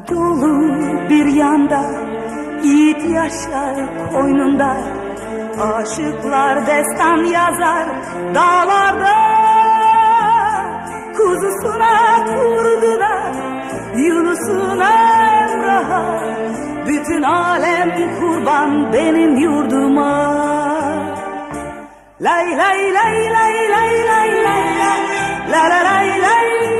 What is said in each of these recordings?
Anadolu bir yanda Yiğit yaşar koynunda Aşıklar destan yazar dağlarda Kuzusuna kurdu da Yunus'una Emrah'a Bütün alem kurban benim yurduma Lay lay lay lay lay lay lay la La la lay lay la la lay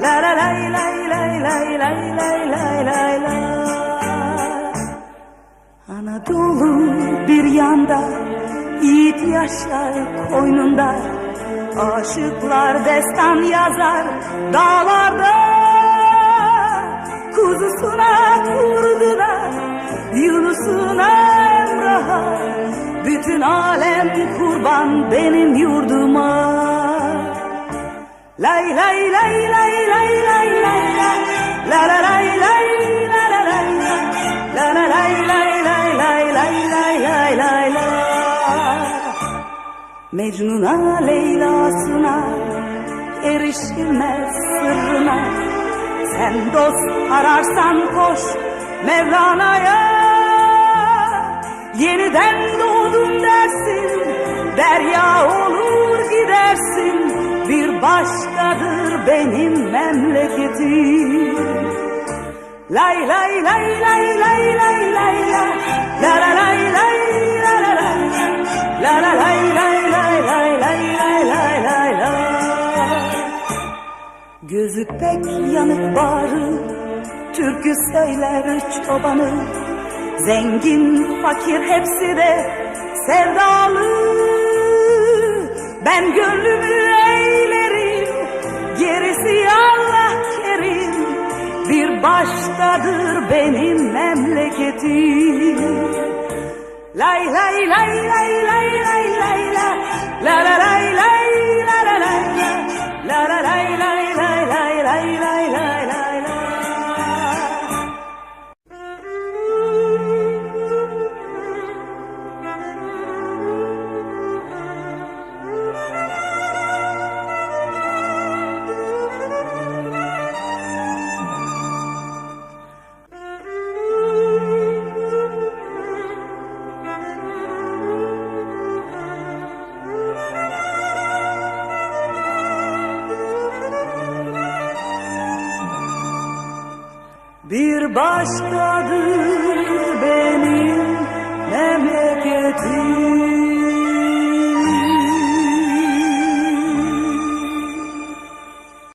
la La la lay lay lay lay lay lay lay la. Anadolu bir yanda Yiğit yaşar koynunda. Aşıklar destan yazar dağlarda. Kuzusuna kurdu da Yunus'una Emrah'a. Bütün alem kurban benim yurduma Lay lay lay lay lay lay lay la La la lay lay la la lay la La la lay lay lay lay lay lay lay lay la Mecnun'a Leyla'sına erişilmez sırrına Sen dost ararsan koş Mevlana'ya Yeniden doğdum dersin Derya olur başkadır benim memleketim Lay lay lay lay lay lay lay la La la lay lay la la la La la lay lay lay lay lay lay lay lay la Gözü pek yanık bağrı Türkü söyler çobanı Zengin fakir hepsi de sevdalı Ben gönlümü eğlerim benim memleketim Lay lay lay lay lay lay lay la la la lay lay la la lay la la la lay lay lay lay lay başkadır